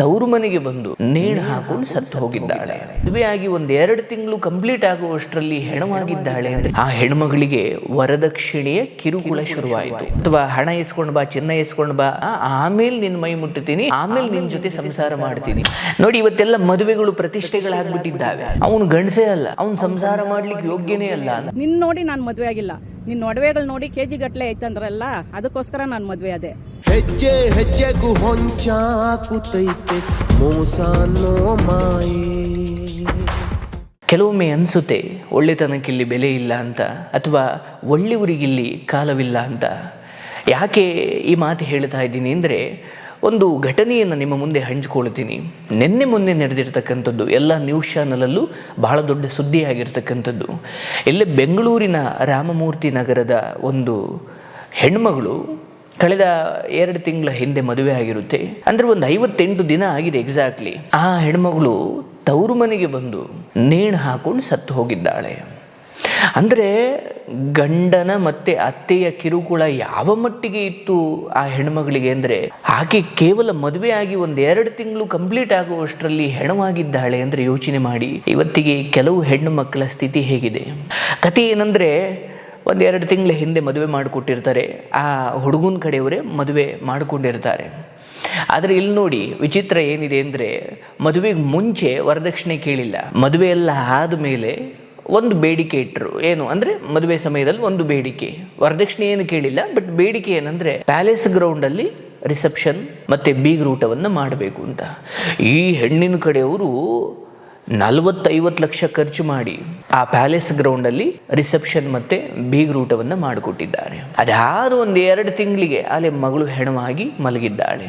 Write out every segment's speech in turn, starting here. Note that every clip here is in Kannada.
ತವರು ಮನೆಗೆ ಬಂದು ನೇಣು ಹಾಕೊಂಡು ಸತ್ತು ಹೋಗಿದ್ದಾಳೆ. ಮದುವೆಯಾಗಿ ಒಂದ್ ಎರಡು ತಿಂಗಳು ಕಂಪ್ಲೀಟ್ ಆಗುವಷ್ಟರಲ್ಲಿ ಹೆಣವಾಗಿದ್ದಾಳೆ ಅಂದ್ರೆ ಆ ಹೆಣ್ಮಗಳಿಗೆ ವರದಕ್ಷಿಣೆಯ ಕಿರುಕುಳ ಶುರುವಾಯಿತು. ಅಥವಾ ಹಣ ಇಸ್ಕೊಂಡ್ ಬಾ, ಚಿನ್ನ ಇಸ್ಕೊಂಡ್ ಬಾ ಆಮೇಲೆ ನಿನ್ ಮೈ ಮುಟ್ಟುತ್ತೀನಿ, ಆಮೇಲೆ ನಿನ್ ಜೊತೆ ಸಂಸಾರ ಮಾಡ್ತೀನಿ. ನೋಡಿ, ಇವತ್ತೆಲ್ಲ ಮದುವೆಗಳು ಪ್ರತಿಷ್ಠೆಗಳಾಗ್ಬಿಟ್ಟಿದ್ದಾವೆ. ಅವನು ಗಂಡಸೇ ಅಲ್ಲ, ಅವನು ಸಂಸಾರ ಮಾಡ್ಲಿಕ್ಕೆ ಯೋಗ್ಯನೇ ಅಲ್ಲ. ನಿನ್ ನೋಡಿ ನಾನು ಮದುವೆ ಆಗಿಲ್ಲ. ನಿನ್ನ ಒಡವೆಗಳು ನೋಡಿ ಕೆ ಜಿ ಗಟ್ಟಲೆ ಐತಂದ್ರಲ್ಲ ಅದಕ್ಕೋಸ್ಕರ ನಾನು ಮದುವೆ ಅದೇ ಹೆಜ್ಜೆ ಹೆಜ್ಜೆಗೂ ಹೊಂಚಾಕುತ್ತೈತೆ ಮೋಸ ಅನ್ನೋ ಮಾಯೆ. ಕೆಲವೊಮ್ಮೆ ಅನಿಸುತ್ತೆ ಒಳ್ಳೆತನಕ್ಕಿಲ್ಲಿ ಬೆಲೆ ಇಲ್ಲ ಅಂತ ಅಥವಾ ಒಳ್ಳೆಯವರಿಗಿಲ್ಲಿ ಕಾಲವಿಲ್ಲ ಅಂತ. ಯಾಕೆ ಈ ಮಾತು ಹೇಳ್ತಾ ಇದ್ದೀನಿ ಅಂದರೆ ಒಂದು ಘಟನೆಯನ್ನು ನಿಮ್ಮ ಮುಂದೆ ಹಂಚಿಕೊಳ್ತೀನಿ ನಿನ್ನೆ ಮೊನ್ನೆ ನಡೆದಿರ್ತಕ್ಕಂಥದ್ದು ಎಲ್ಲ ನ್ಯೂಸ್ ಚಾನಲಲ್ಲೂ ಬಹಳ ದೊಡ್ಡ ಸುದ್ದಿಯಾಗಿರ್ತಕ್ಕಂಥದ್ದು. ಇಲ್ಲಿ ಬೆಂಗಳೂರಿನ ರಾಮಮೂರ್ತಿ ನಗರದ ಒಂದು ಹೆಣ್ಮಗಳು ಕಳೆದ ಎರಡು ತಿಂಗಳ ಹಿಂದೆ ಮದುವೆ ಆಗಿರುತ್ತೆ. ಅಂದರೆ ಒಂದು ಐವತ್ತೆಂಟು ದಿನ ಆಗಿದೆ ಎಕ್ಸಾಕ್ಟ್ಲಿ ಆ ಹೆಣ್ಮಗಳು ತವರು ಮನೆಗೆ ಬಂದು ನೇಣು ಹಾಕೊಂಡು ಸತ್ತು ಹೋಗಿದ್ದಾಳೆ. ಅಂದರೆ ಗಂಡನ ಮತ್ತೆ ಅತ್ತೆಯ ಕಿರುಕುಳ ಯಾವ ಮಟ್ಟಿಗೆ ಇತ್ತು ಆ ಹೆಣ್ಮಗಳಿಗೆ ಅಂದರೆ? ಆಕೆ ಕೇವಲ ಮದುವೆ ಆಗಿ ಒಂದು ಎರಡು ತಿಂಗಳು ಕಂಪ್ಲೀಟ್ ಆಗುವಷ್ಟರಲ್ಲಿ ಹೆಣವಾಗಿದ್ದಾಳೆ ಅಂದರೆ ಯೋಚನೆ ಮಾಡಿ. ಇವತ್ತಿಗೆ ಕೆಲವು ಹೆಣ್ಣು ಮಕ್ಕಳ ಸ್ಥಿತಿ ಹೇಗಿದೆ. ಕತೆ ಏನಂದರೆ, ಒಂದೆರಡು ತಿಂಗಳ ಹಿಂದೆ ಮದುವೆ ಮಾಡಿಕೊಟ್ಟಿರ್ತಾರೆ. ಆ ಹುಡುಗನ ಕಡೆಯವರೇ ಮದುವೆ ಮಾಡಿಕೊಂಡಿರ್ತಾರೆ. ಆದರೆ ಇಲ್ಲಿ ನೋಡಿ, ವಿಚಿತ್ರ ಏನಿದೆ ಅಂದರೆ, ಮದುವೆಗೆ ಮುಂಚೆ ವರದಕ್ಷಿಣೆ ಕೇಳಿಲ್ಲ. ಮದುವೆ ಎಲ್ಲ ಆದಮೇಲೆ ಒಂದು ಬೇಡಿಕೆ ಇಟ್ಟರು ಏನು ಅಂದರೆ ಮದುವೆ ಸಮಯದಲ್ಲಿ ಒಂದು ಬೇಡಿಕೆ. ವರದಕ್ಷಿಣೆ ಏನು ಕೇಳಿಲ್ಲ ಬಟ್ ಬೇಡಿಕೆ ಏನಂದರೆ ಪ್ಯಾಲೇಸ್ ಗ್ರೌಂಡಲ್ಲಿ ರಿಸೆಪ್ಷನ್ ಮತ್ತು ಬೀಗ್ರೂಟವನ್ನು ಮಾಡಬೇಕು ಅಂತ. ಈ ಹೆಣ್ಣಿನ ಕಡೆಯವರು ನಲವತ್ತೈವತ್ತು ಲಕ್ಷ ಖರ್ಚು ಮಾಡಿ ಆ ಪ್ಯಾಲೇಸ್ ಗ್ರೌಂಡಲ್ಲಿ ರಿಸೆಪ್ಷನ್ ಮತ್ತೆ ಬೀಗ್ರೂಟವನ್ನು ಮಾಡಿಕೊಟ್ಟಿದ್ದಾರೆ. ಅದಾದ ಒಂದು ಎರಡು ತಿಂಗಳಿಗೆ ಅಲ್ಲಿ ಮಗಳು ಹೆಣವಾಗಿ ಮಲಗಿದ್ದಾಳೆ.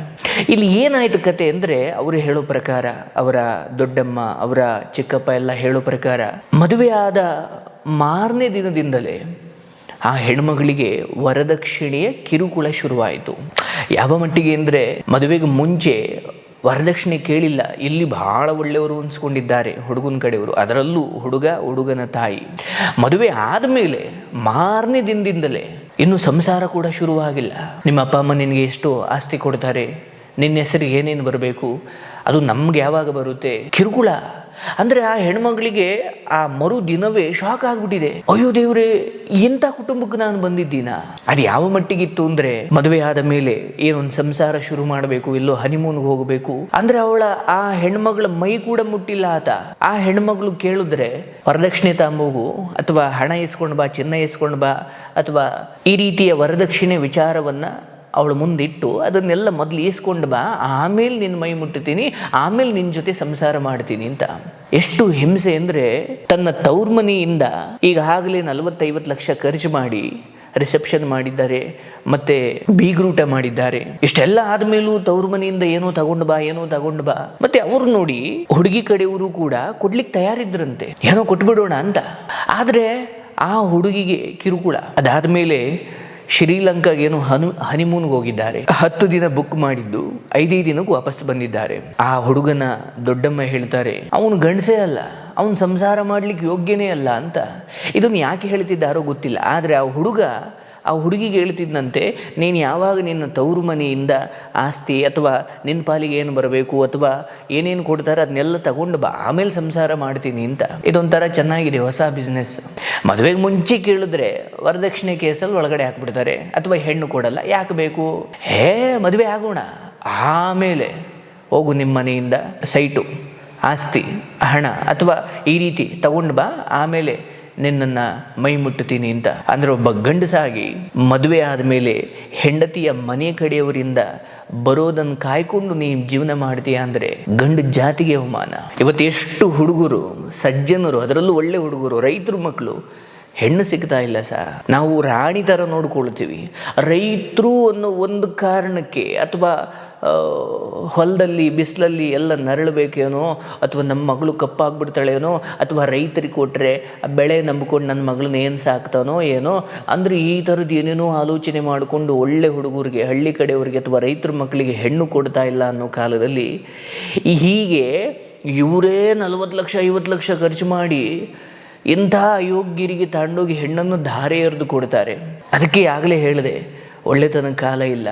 ಇಲ್ಲಿ ಏನಾಯ್ತು ಕತೆ ಅಂದರೆ ಅವರು ಹೇಳೋ ಪ್ರಕಾರ, ಅವರ ದೊಡ್ಡಮ್ಮ, ಅವರ ಚಿಕ್ಕಪ್ಪ ಎಲ್ಲ ಹೇಳೋ ಪ್ರಕಾರ ಮದುವೆಯಾದ ಮಾರನೇ ದಿನದಿಂದಲೇ ಆ ಹೆಣ್ಮಗಳಿಗೆ ವರದಕ್ಷಿಣೆಯ ಕಿರುಕುಳ ಶುರುವಾಯಿತು. ಯಾವ ಮಟ್ಟಿಗೆ ಅಂದರೆ ಮದುವೆಗೆ ಮುಂಚೆ ವರದಕ್ಷಿಣೆ ಕೇಳಿಲ್ಲ. ಇಲ್ಲಿ ಬಹಳ ಒಳ್ಳೆಯವರು ಅನ್ಸ್ಕೊಂಡಿದ್ದಾರೆ ಹುಡುಗನ ಕಡೆಯವರು. ಅದರಲ್ಲೂ ಹುಡುಗ, ಹುಡುಗನ ತಾಯಿ. ಮದುವೆ ಆದಮೇಲೆ ಮಾರನೇ ದಿನದಿಂದಲೇ ಇನ್ನು ಸಂಸಾರ ಕೂಡ ಶುರುವಾಗಿಲ್ಲ. ನಿಮ್ಮ ಅಪ್ಪ, ಅಮ್ಮ ನಿನಗೆ ಎಷ್ಟು ಆಸ್ತಿ ಕೊಡ್ತಾರೆ. ನಿನ್ನ ಹೆಸರಿಗೆ ಏನೇನು ಬರಬೇಕು? ಅದು ನಮ್ಗೆ ಯಾವಾಗ ಬರುತ್ತೆ? ಕಿರುಕುಳ ಅಂದ್ರೆ ಆ ಹೆಣ್ಮಗಳಿಗೆ ಆ ಮರು ದಿನವೇ ಶಾಕ್ ಆಗ್ಬಿಟ್ಟಿದೆ. ಅಯ್ಯೋ ದೇವ್ರೆ ಎಂಥ ಕುಟುಂಬಕ್ಕೆ ನಾನು ಬಂದಿದ್ದೀನ? ಅದು ಯಾವ ಮಟ್ಟಿಗಿತ್ತು ಅಂದ್ರೆ ಮದುವೆ ಆದ ಮೇಲೆ ಏನೊಂದು ಸಂಸಾರ ಶುರು ಮಾಡಬೇಕು, ಎಲ್ಲೋ ಹನಿಮೂನ್ಗೆ ಹೋಗಬೇಕು. ಅಂದ್ರೆ ಅವಳ ಆ ಹೆಣ್ಮಗಳ ಮೈ ಕೂಡ ಮುಟ್ಟಿಲ್ಲ ಆತ. ಆ ಹೆಣ್ಮಗಳು ಕೇಳಿದ್ರೆ, ವರದಕ್ಷಿಣೆ ತಾಂಬೋಗು ಅಥವಾ ಹಣ ಇಸ್ಕೊಂಡು ಬಾ, ಚಿನ್ನ ಇಸ್ಕೊಂಡು ಬಾ, ಅಥವಾ ಈ ರೀತಿಯ ವರದಕ್ಷಿಣೆ ವಿಚಾರವನ್ನ ಅವಳು ಮುಂದಿಟ್ಟು ಅದನ್ನೆಲ್ಲ ಮೊದಲು ಈಸ್ಕೊಂಡು ಬಾ, ಆಮೇಲೆ ನಿನ್ನ ಮೈ ಮುಟ್ಟುತ್ತೀನಿ, ಆಮೇಲೆ ನಿನ್ನ ಜೊತೆ ಸಂಸಾರ ಮಾಡ್ತೀನಿ ಅಂತ. ಎಷ್ಟು ಹಿಂಸೆ ಅಂದರೆ ತನ್ನ ತೌರ್ಮನಿಯಿಂದ ಮನೆಯಿಂದ ಈಗಾಗಲೇ ನಲವತ್ತೈವತ್ತು ಲಕ್ಷ ಖರ್ಚು ಮಾಡಿ ರಿಸೆಪ್ಷನ್ ಮಾಡಿದ್ದಾರೆ, ಮತ್ತೆ ಬೀಗ್ರೂಟ ಮಾಡಿದ್ದಾರೆ. ಇಷ್ಟೆಲ್ಲ ಆದ್ಮೇಲೂ ತವ್ರ ಮನೆಯಿಂದ ಏನೋ ತಗೊಂಡು ಬಾ, ಏನೋ ತಗೊಂಡು ಬಾ. ಮತ್ತೆ ಅವ್ರು ನೋಡಿ ಹುಡುಗಿ ಕಡೆಯವರು ಕೂಡ ಕೊಡ್ಲಿಕ್ಕೆ ತಯಾರಿದ್ರಂತೆ. ಏನೋ ಕೊಟ್ಬಿಡೋಣ ಅಂತ. ಆದ್ರೆ ಆ ಹುಡುಗಿಗೆ ಕಿರುಕುಳ. ಅದಾದ್ಮೇಲೆ ಶ್ರೀಲಂಕಾಗೆ ಏನು ಹನು ಹನಿಮೂನ್ಗೆ ಹೋಗಿದ್ದಾರೆ. ಹತ್ತು ದಿನ ಬುಕ್ ಮಾಡಿದ್ದು ಐದೈದು ದಿನಕ್ಕೆ ವಾಪಸ್ ಬಂದಿದ್ದಾರೆ. ಆ ಹುಡುಗನ ದೊಡ್ಡಮ್ಮ ಹೇಳ್ತಾರೆ, ಅವನು ಗಂಡಸೇ ಅಲ್ಲ, ಅವನು ಸಂಸಾರ ಮಾಡ್ಲಿಕ್ಕೆ ಯೋಗ್ಯನೇ ಅಲ್ಲ ಅಂತ. ಇದನ್ನು ಯಾಕೆ ಹೇಳ್ತಿದ್ದಾರೋ ಗೊತ್ತಿಲ್ಲ, ಆದರೆ ಆ ಹುಡುಗ ಆ ಹುಡುಗಿಗೆ ಹೇಳ್ತಿದ್ದಂತೆ ನೀನು ಯಾವಾಗ ನಿನ್ನ ತವರು ಮನೆಯಿಂದ ಆಸ್ತಿ ಅಥವಾ ನಿನ್ನ ಪಾಲಿಗೆ ಏನು ಬರಬೇಕು ಅಥವಾ ಏನೇನು ಕೊಡ್ತಾರೆ ಅದನ್ನೆಲ್ಲ ತಗೊಂಡು ಬಾ, ಆಮೇಲೆ ಸಂಸಾರ ಮಾಡ್ತೀನಿ ಅಂತ. ಇದೊಂಥರ ಚೆನ್ನಾಗಿದೆ ಹೊಸ ಬಿಸ್ನೆಸ್ ಮದುವೆಗೆ ಮುಂಚೆ ಕೇಳಿದ್ರೆ ವರದಕ್ಷಿಣೆ ಕೇಸಲ್ಲಿ ಒಳಗಡೆ ಹಾಕ್ಬಿಡ್ತಾರೆ, ಅಥವಾ ಹೆಣ್ಣು ಕೊಡಲ್ಲ, ಯಾಕೆ ಬೇಕು? ಹೇ, ಮದುವೆ ಆಗೋಣ. ಆಮೇಲೆ ಹೋಗು ನಿಮ್ಮ ಮನೆಯಿಂದ ಸೈಟು, ಆಸ್ತಿ, ಹಣ ಅಥವಾ ಈ ರೀತಿ ತಗೊಂಡು ಬಾ, ಆಮೇಲೆ ನಿನ್ನನ್ನು ಮೈ ಮುಟ್ಟುತ್ತೀನಿ ಅಂತ. ಅಂದ್ರೆ ಒಬ್ಬ ಗಂಡಸಾಗಿ ಮದುವೆ ಆದಮೇಲೆ ಹೆಂಡತಿಯ ಮನೆ ಕಡೆಯವರಿಂದ ಬರೋದನ್ನು ಕಾಯ್ಕೊಂಡು ನೀನು ಜೀವನ ಮಾಡ್ತೀಯ ಅಂದರೆ ಗಂಡು ಜಾತಿಗೆ ಅವಮಾನ. ಇವತ್ತು ಎಷ್ಟು ಹುಡುಗರು, ಸಜ್ಜನರು, ಅದರಲ್ಲೂ ಒಳ್ಳೆ ಹುಡುಗರು, ರೈತರು ಮಕ್ಕಳು ಹೆಣ್ಣು ಸಿಗ್ತಾ ಇಲ್ಲ ಸರ್ ನಾವು ರಾಣಿ ಥರ ನೋಡ್ಕೊಳ್ತೀವಿ. ರೈತರು ಅನ್ನೋ ಒಂದು ಕಾರಣಕ್ಕೆ ಅಥವಾ ಹೊಲದಲ್ಲಿ, ಬಿಸಿಲಲ್ಲಿ ಎಲ್ಲ ನರಳಬೇಕೇನೋ, ಅಥವಾ ನಮ್ಮ ಮಗಳು ಕಪ್ಪಾಗ್ಬಿಡ್ತಾಳೇನೋ, ಅಥವಾ ರೈತರಿಗೆ ಕೊಟ್ಟರೆ ಬೆಳೆ ನಂಬಿಕೊಂಡು ನನ್ನ ಮಗಳನ್ನ ಏನು ಸಾಕ್ತಾನೋ ಏನೋ, ಅಂದರೆ ಈ ಥರದ್ದು ಏನೇನೋ ಆಲೋಚನೆ ಮಾಡಿಕೊಂಡು ಒಳ್ಳೆ ಹುಡುಗರಿಗೆ, ಹಳ್ಳಿ ಕಡೆಯವರಿಗೆ ಅಥವಾ ರೈತರ ಮಕ್ಕಳಿಗೆ ಹೆಣ್ಣು ಕೊಡ್ತಾ ಇಲ್ಲ ಅನ್ನೋ ಕಾಲದಲ್ಲಿ ಹೀಗೆ ಇವರೇ ನಲವತ್ತು ಲಕ್ಷ, ಐವತ್ತು ಲಕ್ಷ ಖರ್ಚು ಮಾಡಿ ಇಂಥ ಅಯೋಗ್ಯರಿಗೆ ತಗೊಂಡೋಗಿ ಹೆಣ್ಣನ್ನು ಧಾರೆ ಎರೆದು ಕೊಡ್ತಾರೆ. ಅದಕ್ಕೆ ಆಗಲೇ ಹೇಳಿದೆ, ಒಳ್ಳೆತನ ಕಾಲ ಇಲ್ಲ.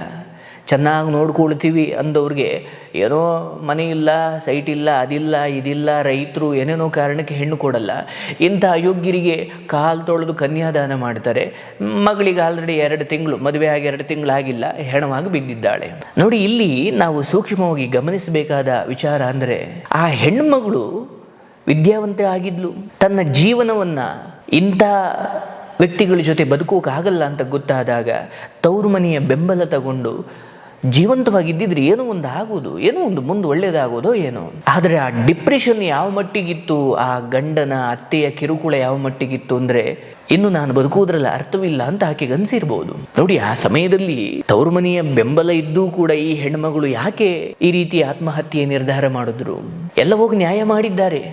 ಚೆನ್ನಾಗಿ ನೋಡ್ಕೊಳ್ತೀವಿ ಅಂದವ್ರಿಗೆ ಏನೋ ಮನೆ ಇಲ್ಲ ಸೈಟ್ ಇಲ್ಲ, ಅದಿಲ್ಲ, ಇದಿಲ್ಲ, ರೈತರು ಏನೇನೋ ಕಾರಣಕ್ಕೆ ಹೆಣ್ಣು ಕೊಡಲ್ಲ. ಇಂಥ ಅಯೋಗ್ಯರಿಗೆ ಕಾಲು ತೊಳೆದು ಕನ್ಯಾದಾನ ಮಾಡ್ತಾರೆ. ಮಗಳಿಗೆ ಆಲ್ರೆಡಿ ಎರಡು ತಿಂಗಳು, ಮದುವೆ ಆಗಿ ಎರಡು ತಿಂಗಳಾಗಿಲ್ಲ ಹೆಣವಾಗಿ ಬಿದ್ದಿದ್ದಾಳೆ. ನೋಡಿ, ಇಲ್ಲಿ ನಾವು ಸೂಕ್ಷ್ಮವಾಗಿ ಗಮನಿಸಬೇಕಾದ ವಿಚಾರ ಅಂದರೆ, ಆ ಹೆಣ್ಮಗಳು ವಿದ್ಯಾವಂತ ಆಗಿದ್ಲು. ತನ್ನ ಜೀವನವನ್ನು ಇಂಥ ವ್ಯಕ್ತಿಗಳ ಜೊತೆ ಬದುಕೋಕ್ಕಾಗಲ್ಲ ಅಂತ ಗೊತ್ತಾದಾಗ, ತವರು ಮನೆಯ ಬೆಂಬಲ ತಗೊಂಡು ಜೀವಂತವಾಗಿದ್ದಿದ್ರೆ ಏನೋ ಒಂದು ಆಗೋದು, ಏನೋ ಒಂದು ಮುಂದೆ ಒಳ್ಳೇದಾಗೋದೋ ಏನೋ ಆದರೆ ಆ ಡಿಪ್ರೆಷನ್ ಯಾವ ಮಟ್ಟಿಗಿತ್ತು, ಆ ಗಂಡನ, ಅತ್ತೆಯ ಕಿರುಕುಳ ಯಾವ ಮಟ್ಟಿಗಿತ್ತು ಅಂದರೆ ಇನ್ನು ನಾನು ಬದುಕುವುದರಲ್ಲಿ ಅರ್ಥವಿಲ್ಲ ಅಂತ ಆಕೆ ಅನ್ಸಿರ್ಬೋದು. ನೋಡಿ, ಆ ಸಮಯದಲ್ಲಿ ತವರು ಮನೆಯ ಬೆಂಬಲ ಇದ್ದೂ ಕೂಡ ಈ ಹೆಣ್ಮಗಳು ಯಾಕೆ ಈ ರೀತಿ ಆತ್ಮಹತ್ಯೆ ನಿರ್ಧಾರ ಮಾಡಿದ್ರು? ಎಲ್ಲ ಹೋಗಿ ನ್ಯಾಯ ಮಾಡಿದ್ದಾರೆ.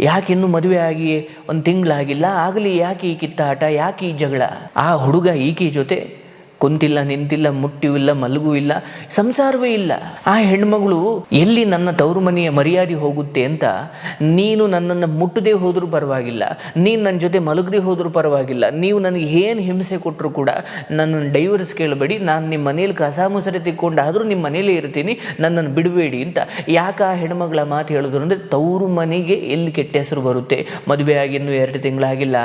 ಯಾಕೆ ಇನ್ನೂ ಮದುವೆ ಆಗಿ ಒಂದು ತಿಂಗಳಾಗಿಲ್ಲ? ಆಗಲಿ ಯಾಕೆ ಈ ಕಿತ್ತಾಟ, ಯಾಕೆ ಈ ಜಗಳ? ಆ ಹುಡುಗ ಈಕೆ ಜೊತೆ ಕುಂತಿಲ್ಲ ನಿಂತಿಲ್ಲ ಮುಟ್ಟಿಯೂ ಇಲ್ಲ ಮಲಗೂ ಇಲ್ಲ ಸಂಸಾರವೇ ಇಲ್ಲ. ಆ ಹೆಣ್ಮಗಳು ಎಲ್ಲಿ ನನ್ನ ತವರು ಮನೆಯ ಮರ್ಯಾದೆ ಹೋಗುತ್ತೆ ಅಂತ ನೀನು ನನ್ನನ್ನು ಮುಟ್ಟದೇ ಹೋದರೂ ಪರವಾಗಿಲ್ಲ. ನೀನು ನನ್ನ ಜೊತೆ ಮಲಗದೆ ಹೋದರೂ ಪರವಾಗಿಲ್ಲ. ನೀವು ನನಗೆ ಏನು ಹಿಂಸೆ ಕೊಟ್ಟರು ಕೂಡ ನನ್ನನ್ನು ಡೈವರ್ಸ್ ಕೇಳಬೇಡಿ. ನಾನು ನಿಮ್ಮ ಮನೇಲಿ ಕಸ ಮುಸರೆ ತಿಕ್ಕೊಂಡಾದರೂ ನಿಮ್ಮ ಮನೇಲೇ ಇರ್ತೀನಿ. ನನ್ನನ್ನು ಬಿಡಬೇಡಿ ಅಂತ. ಯಾಕೆ ಆ ಹೆಣ್ಮಗಳ ಮಾತು ಹೇಳಿದ್ರು ಅಂದರೆ ತವರು ಮನೆಗೆ ಎಲ್ಲಿ ಕೆಟ್ಟ ಹೆಸರು ಬರುತ್ತೆ? ಮದುವೆ ಆಗಿ ಇನ್ನೂ ಎರಡು ತಿಂಗಳಾಗಿಲ್ಲ.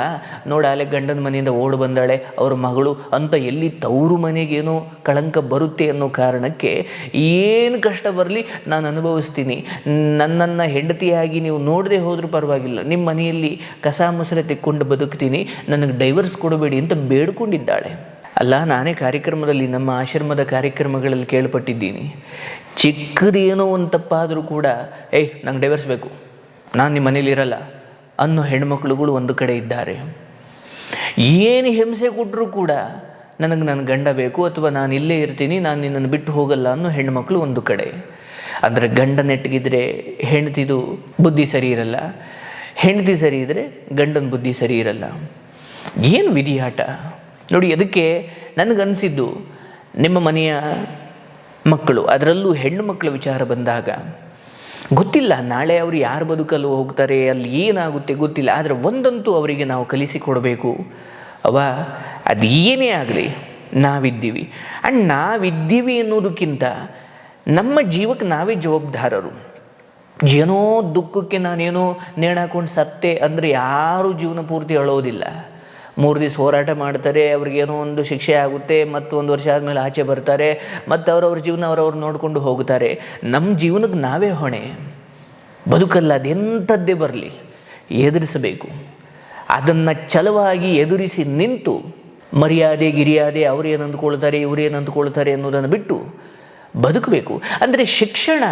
ನೋಡಾಲೆ ಗಂಡನ ಮನೆಯಿಂದ ಓಡ್ ಬಂದಾಳೆ. ಅವ್ರ ಮಗಳು ಅಂತ ಎಲ್ಲಿ ತವರು ಮನೆಗೇನೋ ಕಳಂಕ ಬರುತ್ತೆ ಅನ್ನೋ ಕಾರಣಕ್ಕೆ ಏನು ಕಷ್ಟ ಬರಲಿ ನಾನು ಅನುಭವಿಸ್ತೀನಿ. ನನ್ನನ್ನು ಹೆಂಡತಿಯಾಗಿ ನೀವು ನೋಡದೆ ಹೋದರೂ ಪರವಾಗಿಲ್ಲ. ನಿಮ್ಮ ಮನೆಯಲ್ಲಿ ಕಸ ಮುಸರೆ ತೆಕ್ಕೊಂಡು ಬದುಕ್ತೀನಿ. ನನಗೆ ಡೈವರ್ಸ್ ಕೊಡಬೇಡಿ ಅಂತ ಬೇಡ್ಕೊಂಡಿದ್ದಾಳೆ. ಅಲ್ಲ, ನಾನೇ ಕಾರ್ಯಕ್ರಮದಲ್ಲಿ ನಮ್ಮ ಆಶ್ರಮದ ಕಾರ್ಯಕ್ರಮಗಳಲ್ಲಿ ಕೇಳ್ಪಟ್ಟಿದ್ದೀನಿ. ಚಿಕ್ಕದೇನೋ ಒಂದು ತಪ್ಪಾದರೂ ಕೂಡ, ಏಯ್, ನಂಗೆ ಡೈವರ್ಸ್ ಬೇಕು. ನಾನು ನಿಮ್ಮ ಮನೇಲಿ ಇರಲ್ಲ. ಅನ್ನೋ ಹೆಣ್ಮಕ್ಳುಗಳು ಒಂದು ಕಡೆ ಇದ್ದಾರೆ. ಏನು ಹಿಂಸೆ ಕೊಟ್ಟರೂ ಕೂಡ ನನಗೆ ನನ್ನ ಗಂಡ ಬೇಕು ಅಥವಾ ನಾನು ಇಲ್ಲೇ ಇರ್ತೀನಿ, ನಾನು ನಿನ್ನನ್ನು ಬಿಟ್ಟು ಹೋಗಲ್ಲ ಅನ್ನೋ ಹೆಣ್ಮಕ್ಳು ಒಂದು ಕಡೆ. ಅಂದರೆ ಗಂಡ ನೆಟ್ಟಗಿದ್ರೆ ಹೆಂಡತಿದು ಬುದ್ಧಿ ಸರಿ ಇರಲ್ಲ. ಹೆಂಡತಿ ಸರಿ ಇದ್ದರೆ ಗಂಡನ ಬುದ್ಧಿ ಸರಿ ಇರಲ್ಲ. ಏನು ವಿಧಿಯಾಟ? ನೋಡಿ, ಅದಕ್ಕೆ ನನಗನ್ಸಿದ್ದು ನಿಮ್ಮ ಮನೆಯ ಮಕ್ಕಳು, ಅದರಲ್ಲೂ ಹೆಣ್ಣು ಮಕ್ಕಳ ವಿಚಾರ ಬಂದಾಗ, ಗೊತ್ತಿಲ್ಲ, ನಾಳೆ ಅವರು ಯಾರು ಬದುಕಲು ಹೋಗ್ತಾರೆ, ಅಲ್ಲಿ ಏನಾಗುತ್ತೆ ಗೊತ್ತಿಲ್ಲ, ಆದರೆ ಒಂದಂತೂ ಅವರಿಗೆ ನಾವು ಕಲಿಸಿಕೊಡಬೇಕು. ಅವ ಅದು ಏನೇ ಆಗಲಿ ನಾವಿದ್ದೀವಿ. ಆ್ಯಂಡ್ ನಾವಿದ್ದೀವಿ ಅನ್ನೋದಕ್ಕಿಂತ ನಮ್ಮ ಜೀವಕ್ಕೆ ನಾವೇ ಜವಾಬ್ದಾರರು. ಏನೋ ದುಃಖಕ್ಕೆ ನಾನೇನೋ ನೇಣಾಕೊಂಡು ಸತ್ತೆ ಅಂದರೆ ಯಾರೂ ಜೀವನ ಪೂರ್ತಿ ಅಳೋದಿಲ್ಲ. ಮೂರು ದಿವಸ ಹೋರಾಟ ಮಾಡ್ತಾರೆ ಅವ್ರಿಗೇನೋ ಒಂದು ಶಿಕ್ಷೆ ಆಗುತ್ತೆ ಮತ್ತು ಒಂದು ವರ್ಷ ಆದಮೇಲೆ ಆಚೆ ಬರ್ತಾರೆ, ಮತ್ತು ಅವರವ್ರ ಜೀವನ ಅವರವ್ರು ನೋಡಿಕೊಂಡು ಹೋಗ್ತಾರೆ ನಮ್ಮ ಜೀವನಕ್ಕೆ ನಾವೇ ಹೊಣೆ. ಬದುಕಲ್ಲ ಅದೆಂಥದ್ದೇ ಬರಲಿ. ಎದುರಿಸಬೇಕು. ಅದನ್ನು ಛಲವಾಗಿ ಎದುರಿಸಿ ನಿಂತು ಮರ್ಯಾದೆ, ಗಿರಿಯಾದೆ ಅವ್ರೇನು ಅಂದ್ಕೊಳ್ತಾರೆ ಇವರೇನು ಅಂದ್ಕೊಳ್ತಾರೆ ಅನ್ನೋದನ್ನು ಬಿಟ್ಟು ಬದುಕಬೇಕು. ಅಂದರೆ ಶಿಕ್ಷಣ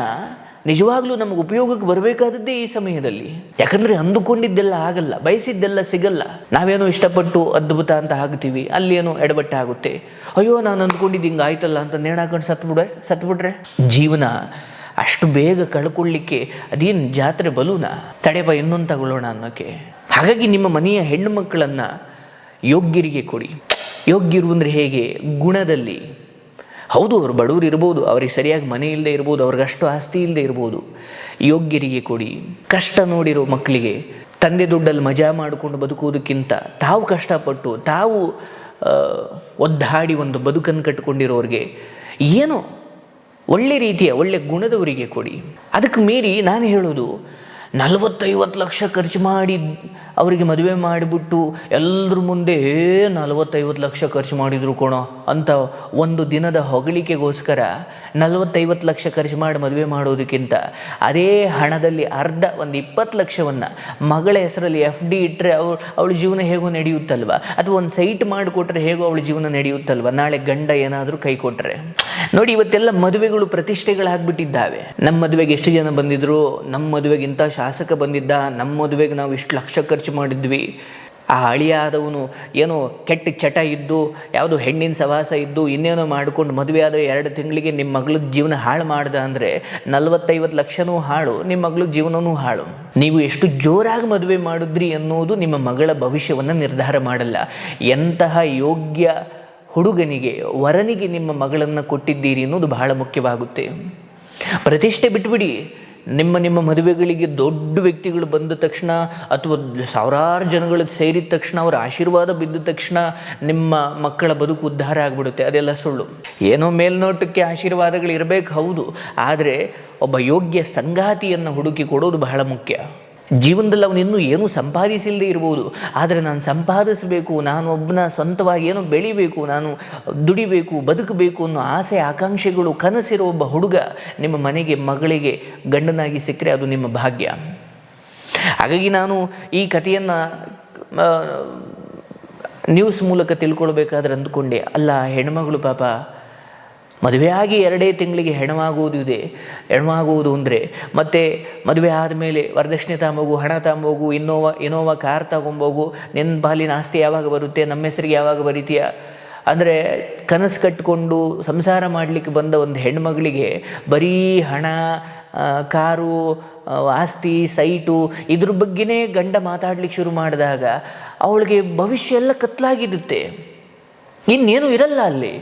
ನಿಜವಾಗ್ಲೂ ನಮಗೆ ಉಪಯೋಗಕ್ಕೆ ಬರಬೇಕಾದದ್ದೇ ಈ ಸಮಯದಲ್ಲಿ. ಯಾಕಂದರೆ ಅಂದುಕೊಂಡಿದ್ದೆಲ್ಲ ಆಗಲ್ಲ, ಬಯಸಿದ್ದೆಲ್ಲ ಸಿಗಲ್ಲ. ನಾವೇನೋ ಇಷ್ಟಪಟ್ಟು ಅದ್ಭುತ ಅಂತ ಆಗ್ತೀವಿ ಅಲ್ಲಿ ಏನೋ ಎಡಬಟ್ಟೆ ಆಗುತ್ತೆ. ಅಯ್ಯೋ, ನಾನು ಅಂದ್ಕೊಂಡಿದ್ದು ಹಿಂಗೆ ಆಯ್ತಲ್ಲ ಅಂತ ನೇಣಾಕೊಂಡು ಸತ್ಬಿಡ್ರೆ ಸತ್ಬಿಟ್ರೆ ಜೀವನ ಅಷ್ಟು ಬೇಗ ಕಳ್ಕೊಳ್ಳಿಕ್ಕೆ ಅದೇನು ಜಾತ್ರೆ ಬಲೂನ? ತಡೆಪ ಇನ್ನೊಂದು ತಗೊಳ್ಳೋಣ ಅನ್ನೋಕ್ಕೆ ಹಾಗಾಗಿ ನಿಮ್ಮ ಮನೆಯ ಹೆಣ್ಣು ಮಕ್ಕಳನ್ನು ಯೋಗ್ಯರಿಗೆ ಕೊಡಿ. ಯೋಗ್ಯರು ಅಂದರೆ ಹೇಗೆ? ಗುಣದಲ್ಲಿ. ಹೌದು, ಅವರು ಬಡವರು ಇರ್ಬೋದು, ಅವರಿಗೆ ಸರಿಯಾಗಿ ಮನೆ ಇಲ್ಲದೆ ಇರ್ಬೋದು, ಅವ್ರಿಗೆ ಅಷ್ಟು ಆಸ್ತಿ ಇಲ್ಲದೆ ಇರ್ಬೋದು. ಯೋಗ್ಯರಿಗೆ ಕೊಡಿ. ಕಷ್ಟ ನೋಡಿರೋ ಮಕ್ಕಳಿಗೆ, ತಂದೆ ದುಡ್ಡಲ್ಲಿ ಮಜಾ ಮಾಡಿಕೊಂಡು ಬದುಕುವುದಕ್ಕಿಂತ ತಾವು ಕಷ್ಟಪಟ್ಟು, ತಾವು ಒದ್ದಾಡಿ ಒಂದು ಬದುಕನ್ನು ಕಟ್ಟಿಕೊಂಡಿರೋರಿಗೆ ಏನೋ? ಒಳ್ಳೆ ರೀತಿಯ, ಒಳ್ಳೆ ಗುಣದವರಿಗೆ ಕೊಡಿ. ಅದಕ್ಕೆ ಮೀರಿ ನಾನು ಹೇಳೋದು ನಲವತ್ತೈವತ್ತು ಲಕ್ಷ ಖರ್ಚು ಮಾಡಿ ಅವರಿಗೆ ಮದುವೆ ಮಾಡಿಬಿಟ್ಟು ಎಲ್ಲರ ಮುಂದೆ ನಲವತ್ತೈವತ್ತು ಲಕ್ಷ ಖರ್ಚು ಮಾಡಿದ್ರು ಕೋಣ. ಅಂತ ಒಂದು ದಿನದ ಹೊಗಳಿಕೆಗೋಸ್ಕರ ನಲವತ್ತೈವತ್ತು ಲಕ್ಷ ಖರ್ಚು ಮಾಡಿ ಮದುವೆ ಮಾಡೋದಕ್ಕಿಂತ ಅದೇ ಹಣದಲ್ಲಿ ಅರ್ಧ, ಒಂದು ಇಪ್ಪತ್ತು ಲಕ್ಷವನ್ನು ಮಗಳ ಹೆಸರಲ್ಲಿ ಎಫ್ ಡಿ ಇಟ್ಟರೆ ಅವಳು, ಅವಳ ಜೀವನ ಹೇಗೋ ನಡೆಯುತ್ತಲ್ವ? ಅಥವಾ ಒಂದು ಸೈಟ್ ಮಾಡಿಕೊಟ್ರೆ ಹೇಗೋ ಅವಳ ಜೀವನ ನಡೆಯುತ್ತಲ್ವ? ನಾಳೆ ಗಂಡ ಏನಾದರೂ ಕೈ ಕೊಟ್ಟರೆ ನೋಡಿ, ಇವತ್ತೆಲ್ಲ ಮದುವೆಗಳು ಪ್ರತಿಷ್ಠೆಗಳಾಗ್ಬಿಟ್ಟಿದ್ದಾವೆ. ನಮ್ಮ ಮದುವೆಗೆ ಎಷ್ಟು ಜನ ಬಂದಿದ್ರು? ನಮ್ಮ ಮದುವೆಗಿಂತ ಶಾಸಕ ಬಂದಿದ್ದ ನಮ್ಮ ಮದುವೆಗೆ ನಾವು ಇಷ್ಟು ಲಕ್ಷ ಖರ್ಚು ಮಾಡಿದ್ವಿ. ಆ ಅಳಿಯಾದವನು ಏನೋ ಕೆಟ್ಟ ಚಟ ಇದ್ದು, ಯಾವುದೋ ಹೆಣ್ಣಿನ ಸವಾಸ ಇದ್ದು, ಇನ್ನೇನೋ ಮಾಡಿಕೊಂಡು ಮದುವೆ ಆದ ಎರಡು ತಿಂಗಳಿಗೆ ನಿಮ್ಮ ಮಗಳ ಜೀವನ ಹಾಳು ಮಾಡ್ದ ಅಂದರೆ ನಲ್ವತ್ತೈವತ್ತು ಲಕ್ಷನೂ ಹಾಳು ನಿಮ್ಮ ಮಗಳ ಜೀವನವೂ ಹಾಳು. ನೀವು ಎಷ್ಟು ಜೋರಾಗಿ ಮದುವೆ ಮಾಡಿದ್ರಿ ಅನ್ನೋದು ನಿಮ್ಮ ಮಗಳ ಭವಿಷ್ಯವನ್ನು ನಿರ್ಧಾರ ಮಾಡಲ್ಲ. ಎಂತಹ ಯೋಗ್ಯ ಹುಡುಗನಿಗೆ, ವರನಿಗೆ ನಿಮ್ಮ ಮಗಳನ್ನು ಕೊಟ್ಟಿದ್ದೀರಿ ಅನ್ನೋದು ಬಹಳ ಮುಖ್ಯವಾಗುತ್ತೆ. ಪ್ರತಿಷ್ಠೆ ಬಿಟ್ಬಿಡಿ. ನಿಮ್ಮ ನಿಮ್ಮ ಮದುವೆಗಳಿಗೆ ದೊಡ್ಡ ವ್ಯಕ್ತಿಗಳು ಬಂದ ತಕ್ಷಣ ಅಥವಾ ಸಾವಿರಾರು ಜನಗಳು ಸೇರಿದ ತಕ್ಷಣ ಅವರ ಆಶೀರ್ವಾದ ಬಿದ್ದ ತಕ್ಷಣ ನಿಮ್ಮ ಮಕ್ಕಳ ಬದುಕು ಉದ್ಧಾರ ಆಗಿಬಿಡುತ್ತೆ. ಅದೆಲ್ಲ ಸುಳ್ಳು. ಏನೋ ಮೇಲ್ನೋಟಕ್ಕೆ ಆಶೀರ್ವಾದಗಳು ಇರಬೇಕು ಹೌದು. ಆದರೆ ಒಬ್ಬ ಯೋಗ್ಯ ಸಂಗಾತಿಯನ್ನು ಹುಡುಕಿ ಕೊಡೋದು ಬಹಳ ಮುಖ್ಯ. ಜೀವನದಲ್ಲಿ ಅವನು ಇನ್ನೂ ಏನೂ ಸಂಪಾದಿಸಿಲ್ಲದೆ ಇರ್ಬೋದು. ಆದರೆ ನಾನು ಸಂಪಾದಿಸಬೇಕು, ನಾನು ಒಬ್ಬನ ಸ್ವಂತವಾಗಿ ಏನೋ ಬೆಳಿಬೇಕು, ನಾನು ದುಡಿಬೇಕು, ಬದುಕಬೇಕು ಅನ್ನೋ ಆಸೆ, ಆಕಾಂಕ್ಷೆಗಳು ಕನಸಿರೋ ಒಬ್ಬ ಹುಡುಗ ನಿಮ್ಮ ಮನೆಗೆ, ಮಗಳಿಗೆ ಗಂಡನಾಗಿ ಸಿಕ್ಕರೆ ಅದು ನಿಮ್ಮ ಭಾಗ್ಯ. ಹಾಗಾಗಿ ನಾನು ಈ ಕಥೆಯನ್ನು ನ್ಯೂಸ್ ಮೂಲಕ ತಿಳ್ಕೊಳ್ಬೇಕಾದ್ರೆ ಅಂದ್ಕೊಂಡೆ. ಅಲ್ಲ, ಹೆಣ್ಮಗಳು ಪಾಪ ಮದುವೆಯಾಗಿ ಎರಡೇ ತಿಂಗಳಿಗೆ ಹೆಣವಾಗುವುದು ಇದೆ. ಹೆಣವಾಗುವುದು ಅಂದರೆ ಮತ್ತು ಮದುವೆ ಆದಮೇಲೆ ವರದಕ್ಷಿಣೆ ತಗೊಂಬೋಗು ಹಣ ತಗೊಂಬೋಗು ಇನ್ನೋವಾ ಇನೋವಾ ಕಾರ್ ತಗೊಂಬೋಗು ನಿನ್ನ ಪಾಲಿನ ಆಸ್ತಿ ಯಾವಾಗ ಬರುತ್ತೆ, ನಮ್ಮ ಹೆಸರಿಗೆ ಯಾವಾಗ ಬರೀತೀಯ? ಅಂದರೆ ಕನಸು ಕಟ್ಟಿಕೊಂಡು ಸಂಸಾರ ಮಾಡಲಿಕ್ಕೆ ಬಂದ ಒಂದು ಹೆಣ್ಮಗಳಿಗೆ ಬರೀ ಹಣ ಕಾರು ಆಸ್ತಿ, ಸೈಟು ಇದ್ರ ಬಗ್ಗೆನೇ ಗಂಡ ಮಾತಾಡ್ಲಿಕ್ಕೆ ಶುರು ಮಾಡಿದಾಗ ಅವಳಿಗೆ ಭವಿಷ್ಯ ಎಲ್ಲ ಕತ್ಲಾಗಿರುತ್ತೆ. ಇನ್ನೇನು ಇರಲ್ಲ ಅಲ್ಲಿ.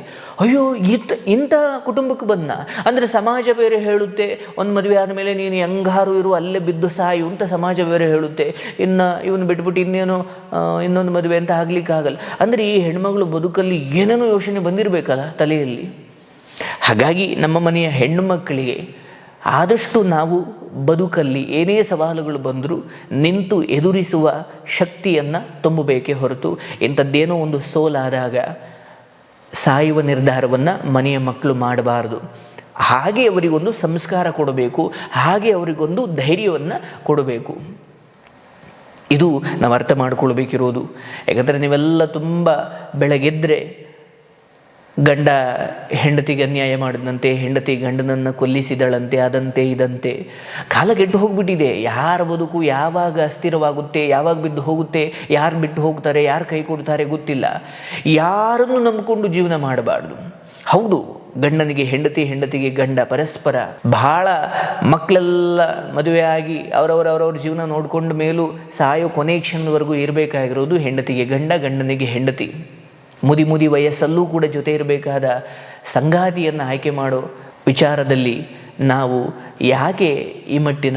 ಅಯ್ಯೋ ಇತ್ ಇಂಥ ಕುಟುಂಬಕ್ಕೆ ಬಂದ ಅಂದರೆ ಸಮಾಜ ಬೇರೆ ಹೇಳುತ್ತೆ, ಒಂದು ಮದುವೆ ಆದಮೇಲೆ ನೀನು ಹೆಂಗಾರು ಇರು, ಅಲ್ಲೇ ಬಿದ್ದು ಸಾಯು ಅಂತ ಸಮಾಜ ಬೇರೆ ಹೇಳುತ್ತೆ. ಇನ್ನು ಇವನು ಬಿಟ್ಬಿಟ್ಟು ಇನ್ನೇನು ಇನ್ನೊಂದು ಮದುವೆ ಅಂತ ಆಗ್ಲಿಕ್ಕಾಗಲ್ಲ. ಅಂದರೆ ಈ ಹೆಣ್ಮಗಳು ಬದುಕಲ್ಲಿ ಏನೇನೋ ಯೋಚನೆ ಬಂದಿರಬೇಕಲ್ಲ ತಲೆಯಲ್ಲಿ? ಹಾಗಾಗಿ ನಮ್ಮ ಮನೆಯ ಹೆಣ್ಣು ಮಕ್ಕಳಿಗೆ ಆದಷ್ಟು ನಾವು ಬದುಕಲ್ಲಿ ಏನೇ ಸವಾಲುಗಳು ಬಂದರೂ ನಿಂತು ಎದುರಿಸುವ ಶಕ್ತಿಯನ್ನು ತುಂಬಬೇಕೇ ಹೊರತು ಇಂಥದ್ದೇನೋ ಒಂದು ಸೋಲಾದಾಗ ಸಾಯುವ ನಿರ್ಧಾರವನ್ನು ಮನೆಯ ಮಕ್ಕಳು ಮಾಡಬಾರದು. ಹಾಗೆ ಅವರಿಗೊಂದು ಸಂಸ್ಕಾರ ಕೊಡಬೇಕು, ಹಾಗೆ ಅವರಿಗೊಂದು ಧೈರ್ಯವನ್ನು ಕೊಡಬೇಕು. ಇದು ನಾವು ಅರ್ಥ ಮಾಡ್ಕೊಳ್ಬೇಕಿರೋದು. ಯಾಕಂದರೆ ನೀವೆಲ್ಲ ತುಂಬ ಬೆಳಗೆದ್ದರೆ ಗಂಡ ಹೆಂಡತಿಗೆ ಅನ್ಯಾಯ ಮಾಡಿದಂತೆ, ಹೆಂಡತಿ ಗಂಡನನ್ನು ಕೊಲ್ಲಿಸಿದಳಂತೆ ಅದಂತೆ ಇದಂತೆ. ಕಾಲ ಕೆಟ್ಟು ಹೋಗ್ಬಿಟ್ಟಿದೆ. ಯಾರ ಬದುಕು ಯಾವಾಗ ಅಸ್ಥಿರವಾಗುತ್ತೆ, ಯಾವಾಗ ಬಿದ್ದು ಹೋಗುತ್ತೆ, ಯಾರು ಬಿಟ್ಟು ಹೋಗ್ತಾರೆ, ಯಾರು ಕೈ ಕೊಡ್ತಾರೆ ಗೊತ್ತಿಲ್ಲ. ಯಾರನ್ನು ನಂಬಿಕೊಂಡು ಜೀವನ ಮಾಡಬಾರ್ದು. ಹೌದು, ಗಂಡನಿಗೆ ಹೆಂಡತಿ, ಹೆಂಡತಿಗೆ ಗಂಡ ಪರಸ್ಪರ ಬಹಳ ಮಕ್ಕಳೆಲ್ಲ ಮದುವೆ ಆಗಿ ಅವರವರವರವ್ರ ಜೀವನ ನೋಡಿಕೊಂಡ ಮೇಲೂ ಸಾಯೋ ಕೊನೆ ಕ್ಷಣದವರೆಗೂ ಇರಬೇಕಾಗಿರೋದು ಹೆಂಡತಿಗೆ ಗಂಡ, ಗಂಡನಿಗೆ ಹೆಂಡತಿ. ಮುದಿ ಮುದಿ ವಯಸ್ಸಲ್ಲೂ ಕೂಡ ಜೊತೆ ಇರಬೇಕಾದ ಸಂಗಾತಿಯನ್ನು ಆಯ್ಕೆ ಮಾಡೋ ವಿಚಾರದಲ್ಲಿ ನಾವು ಯಾಕೆ ಈ ಮಟ್ಟಿನ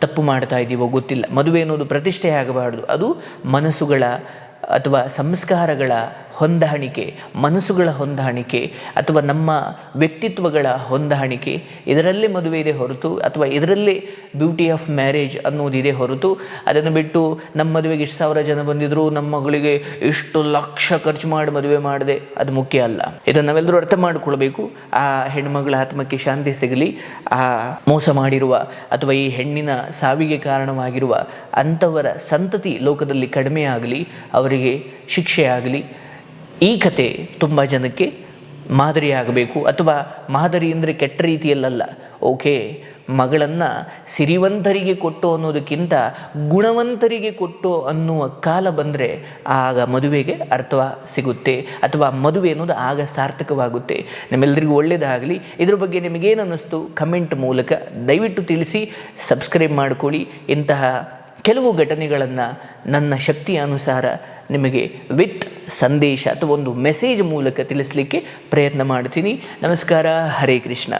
ತಪ್ಪು ಮಾಡ್ತಾ ಇದ್ದೀವೋ ಗೊತ್ತಿಲ್ಲ. ಮದುವೆ ಅನ್ನೋದು ಪ್ರತಿಷ್ಠೆ ಆಗಬಾರ್ದು. ಅದು ಮನಸ್ಸುಗಳ ಅಥವಾ ಸಂಸ್ಕಾರಗಳ ಹೊಂದಾಣಿಕೆ ಮನಸ್ಸುಗಳ ಹೊಂದಾಣಿಕೆ ಅಥವಾ ನಮ್ಮ ವ್ಯಕ್ತಿತ್ವಗಳ ಹೊಂದಾಣಿಕೆ ಇದರಲ್ಲೇ ಮದುವೆ ಇದೆ ಹೊರತು ಅಥವಾ ಇದರಲ್ಲೇ ಬ್ಯೂಟಿ ಆಫ್ ಮ್ಯಾರೇಜ್ ಅನ್ನೋದಿದೆ ಹೊರತು, ಅದನ್ನು ಬಿಟ್ಟು ನಮ್ಮ ಮದುವೆಗೆ ಇಷ್ಟು ಸಾವಿರ ಜನ ಬಂದಿದ್ರು, ನಮ್ಮ ಮಗಳಿಗೆ ಇಷ್ಟು ಲಕ್ಷ ಖರ್ಚು ಮಾಡಿ ಮದುವೆ ಮಾಡಿದೆ, ಅದು ಮುಖ್ಯ ಅಲ್ಲ. ಇದನ್ನು ನಾವೆಲ್ಲರೂ ಅರ್ಥ ಮಾಡಿಕೊಳ್ಬೇಕು. ಆ ಹೆಣ್ಮಗಳ ಆತ್ಮಕ್ಕೆ ಶಾಂತಿ ಸಿಗಲಿ, ಆ ಮೋಸ ಮಾಡಿರುವ ಅಥವಾ ಈ ಹೆಣ್ಣಿನ ಸಾವಿಗೆ ಕಾರಣವಾಗಿರುವ ಅಂಥವರ ಸಂತತಿ ಲೋಕದಲ್ಲಿ ಕಡಿಮೆ ಆಗಲಿ ಅವರಿಗೆ ಶಿಕ್ಷೆ ಆಗಲಿ ಈ ಕತೆ ತುಂಬ ಜನಕ್ಕೆ ಮಾದರಿಯಾಗಬೇಕು ಅಥವಾ ಮಾದರಿ ಅಂದರೆ ಕೆಟ್ಟ ರೀತಿಯಲ್ಲಲ್ಲ. ಓಕೆ, ಮಗಳನ್ನು ಸಿರಿವಂತರಿಗೆ ಕೊಟ್ಟು ಅನ್ನೋದಕ್ಕಿಂತ ಗುಣವಂತರಿಗೆ ಕೊಟ್ಟು ಅನ್ನುವ ಕಾಲ ಬಂದರೆ ಆಗ ಮದುವೆಗೆ ಅರ್ಥ ಸಿಗುತ್ತೆ, ಅಥವಾ ಮದುವೆ ಅನ್ನೋದು ಆಗ ಸಾರ್ಥಕವಾಗುತ್ತೆ. ನಿಮ್ಮೆಲ್ಲರಿಗೂ ಒಳ್ಳೆಯದಾಗಲಿ ಇದ್ರ ಬಗ್ಗೆ ನಿಮಗೇನು ಅನ್ನಿಸ್ತು ಕಮೆಂಟ್ ಮೂಲಕ ದಯವಿಟ್ಟು ತಿಳಿಸಿ, ಸಬ್ಸ್ಕ್ರೈಬ್ ಮಾಡಿಕೊಳ್ಳಿ. ಇಂತಹ ಕೆಲವು ಘಟನೆಗಳನ್ನು ನನ್ನ ಶಕ್ತಿಯ ಅನುಸಾರ ನಿಮಗೆ ವಿತ್ ಸಂದೇಶ ಅಥವಾ ಒಂದು ಮೆಸೇಜ್ ಮೂಲಕ ತಿಳಿಸ್ಲಿಕ್ಕೆ ಪ್ರಯತ್ನ ಮಾಡ್ತೀನಿ. ನಮಸ್ಕಾರ ಹರೇ ಕೃಷ್ಣ.